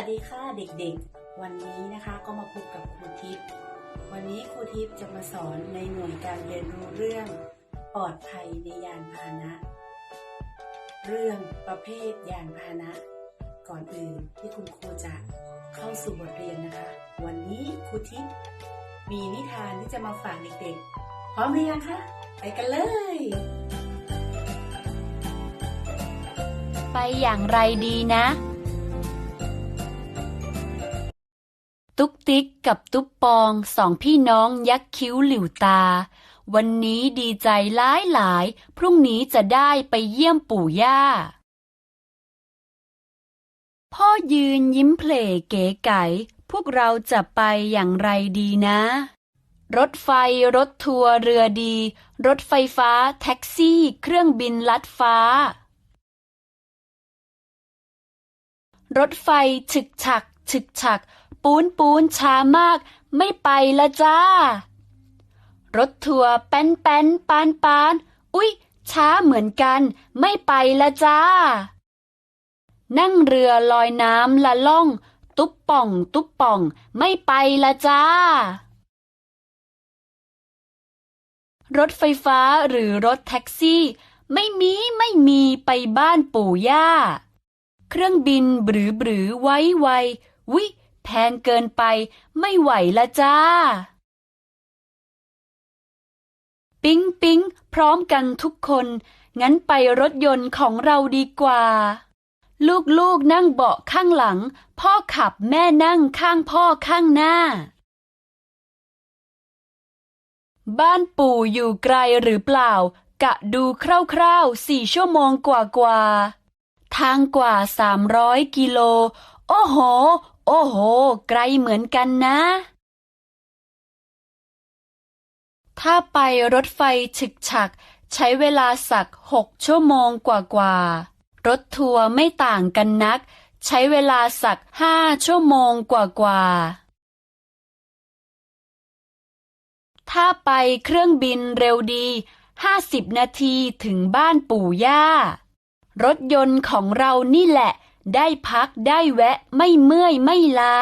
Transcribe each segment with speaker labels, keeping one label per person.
Speaker 1: วัสดีค่ะเด็กๆ วันนี้นะคะก็มาพบกับครูทิพย์วันนี้ครูทิพย์จะมาสอนในหน่วยการเรียนรู้เรื่อง ปลอดภัยในยานพาหนะ เรื่องประเภทยานพาหนะ ก่อนอื่นที่คุณครูจะเข้าสู่บทเรียนนะคะ วันนี้ครูทิพย์มีนิทานที่จะมาฝากเด็กๆ พร้อมหรือยังคะไปกันเลย
Speaker 2: ไปอย่างไรดีนะ ตุ๊กติ๊กกับตุ๊ปปองสองพี่น้องยักคิ้วหลิวตา วันนี้ดีใจหลายหลาย พรุ่งนี้จะได้ไปเยี่ยมปู่ย่า พ่อยืนยิ้มเพลเก๋ไก๋พวกเราจะไปอย่างไรดีนะ รถไฟรถทัวร์เรือดี รถไฟฟ้า แท็กซี่ เครื่องบินลัดฟ้า รถไฟฉึกฉักฉึกฉัก ปูนปูนช้ามาก ไม่ไปละจ้า รถทัวร์แป้นแป้นปานปาน อุ๊ย ช้าเหมือนกัน ไม่ไปละจ้า นั่งเรือลอยน้ำละล่อง ตุ๊บป่อง ตุ๊บป่อง ไม่ไปละจ้า รถไฟฟ้าหรือรถแท็กซี่ ไม่มีไม่มีไปบ้านปู่ย่า เครื่องบิน บรือบือ ไว้ไววิ พงเกินไป ไม่ไหวละจ้า ปิ๊งปิ๊งพร้อมกันทุกคน งั้นไปรถยนต์ของเราดีกว่า ลูกๆนั่งเบาะข้างหลัง พ่อขับแม่นั่งข้างพ่อข้างหน้า บ้านปู่อยู่ไกลหรือเปล่า กะดูคร่าวๆสี่ชั่วโมงกว่าๆทางกว่าสามร้อยกิโล โอ้โห โอ้โห ไกลเหมือนกันนะ ถ้าไปรถไฟฉึกฉัก ใช้เวลาสักหกชั่วโมงกว่าๆ รถทัวร์ไม่ต่างกันนัก ใช้เวลาสักห้าชั่วโมงกว่าๆ ถ้าไปเครื่องบินเร็วดีห้าสิบนาทีถึงบ้านปู่ย่า รถยนต์ของเรานี่แหละ ได้พักได้แวะไม่เมื่อยไม่ล้า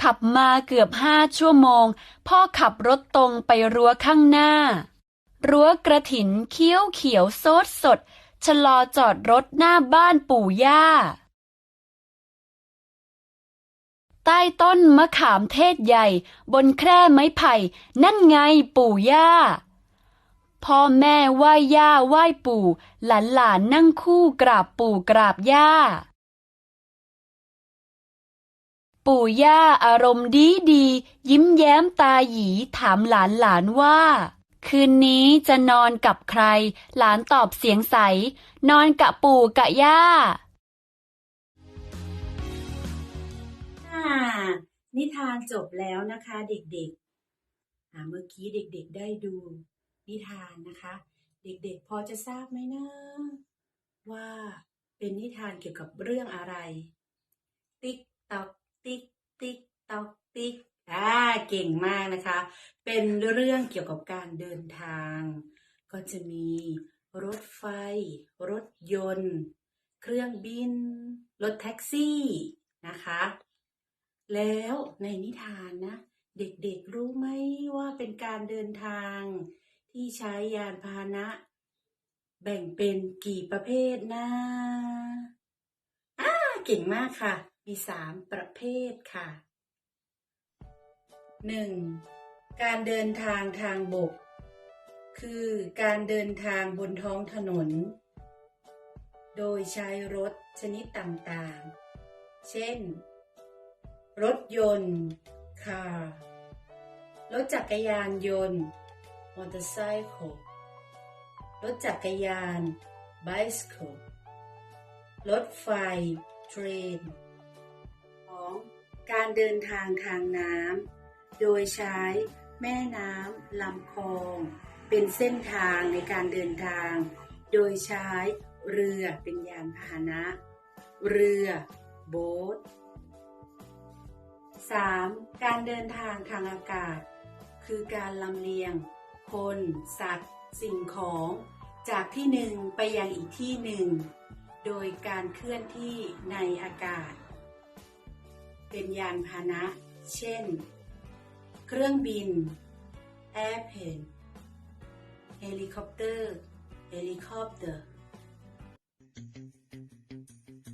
Speaker 2: ขับมาเกือบห้าชั่วโมง พ่อขับรถตรงไปรั้วข้างหน้า รั้วกระถินเขี้ยวเขียวโซดสด ชะลอจอดรถหน้าบ้านปู่ย่า ใต้ต้นมะขามเทศใหญ่ บนแคร่ไม้ไผ่ นั่นไงปู่ย่า พ่อแม่ไหว้ย่าไหว้ปู่ หลานหลานนั่งคู่กราบปู่กราบย่า ปู่ย่าอารมณ์ดีดี ยิ้มแย้มตาหยีถามหลานหลานว่า คืนนี้จะนอนกับใคร หลานตอบเสียงใส นอนกับปู่กะย่า
Speaker 1: อ่านิทานจบแล้วนะคะเด็กๆเมื่อกี้เด็กๆได้ดู นิทานนะคะ เด็กๆพอจะทราบไหมนะว่าเป็นนิทานเกี่ยวกับเรื่องอะไร ติ๊กตอกติ๊กติ๊กตอกติ๊กอ่าเก่งมากนะคะ เป็นเรื่องเกี่ยวกับการเดินทาง ก็จะมีรถไฟ รถยนต์ เครื่องบิน รถแท็กซี่นะคะ แล้วในนิทานนะ เด็กๆรู้ไหมว่าเป็นการเดินทาง ที่ใช้ยานพาหนะ แบ่งเป็นกี่ประเภทนะอ่าเก่งมากค่ะ มีสามประเภทค่ะหนึ่งการเดินทางทางบก คือการเดินทางบนท้องถนน โดยใช้รถชนิดต่างๆ เช่น รถยนต์ car รถจักรยานยนต์ motorcycle รถจักรยาน bicycle รถไฟ train ของการเดินทางทางน้ำโดยใช้แม่น้ำลำคลอง เป็นเส้นทางในการเดินทาง โดยใช้เรือเป็นยานพาหนะ เรือโบ๊ท 3. การเดินทางทางอากาศ คือการลำเลียง คน สัตว์ สิ่งของ จากที่หนึ่งไปยังอีกที่หนึ่ง โดยการเคลื่อนที่ในอากาศ เป็นยานพาหนะ เช่น เครื่องบินแอร์เพนเฮลิคอปเตอร์ เฮลิคอปเตอร์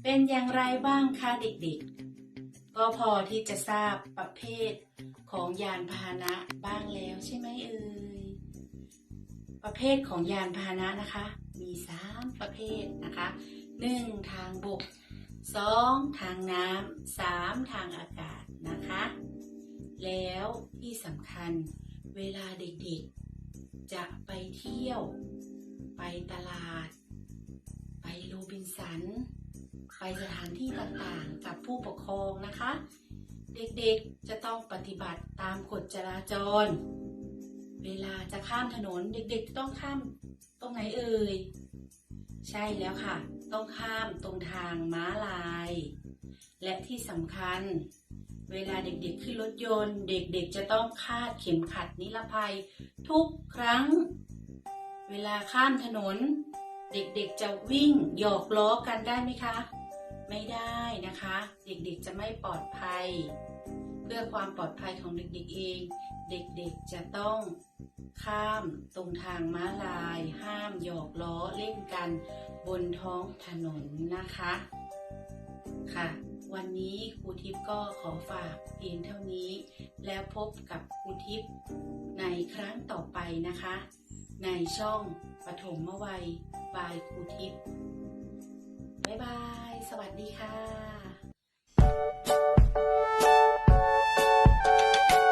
Speaker 1: เป็นอย่างไรบ้างคะเด็กๆ ก็พอที่จะทราบประเภทของยานพาหนะบ้างแล้วใช่ไหมเอ่ย ประเภทของยานพาหนะนะคะ มีสามประเภทนะคะหนึ่งทางบกสองทางน้ำสามทางอากาศนะคะ แล้วที่สำคัญเวลาเด็กๆ จะไปเที่ยว ไปตลาด ไปโรบินสัน ไปสถานที่ต่างๆ กับผู้ปกครองนะคะ เด็กๆจะต้องปฏิบัติตามกฎจราจร เวลาจะข้ามถนนเด็กๆจะต้องข้ามตรงไหนเอ่ย ใช่แล้วค่ะ ต้องข้ามตรงทางม้าลาย และที่สำคัญ เวลาเด็กๆขึ้นรถยนต์ เด็กๆจะต้องคาดเข็มขัดนิรภัยทุกครั้ง เวลาข้ามถนน เด็กๆจะวิ่งหยอกล้อกันได้ไหมคะ ไม่ได้นะคะ เด็กๆจะไม่ปลอดภัย เพื่อความปลอดภัยของเด็กๆเอง เด็กๆจะต้องข้ามตรงทางม้าลาย ห้ามหยอกล้อเล่นกันบนท้องถนนนะคะ ค่ะ วันนี้ครูทิพย์ก็ขอฝากเพียงเท่านี้ แล้วพบกับครูทิพย์ในครั้งต่อไปนะคะ ในช่องปฐมวัยบายครูทิพย์บ๊ายบาย สวัสดีค่ะ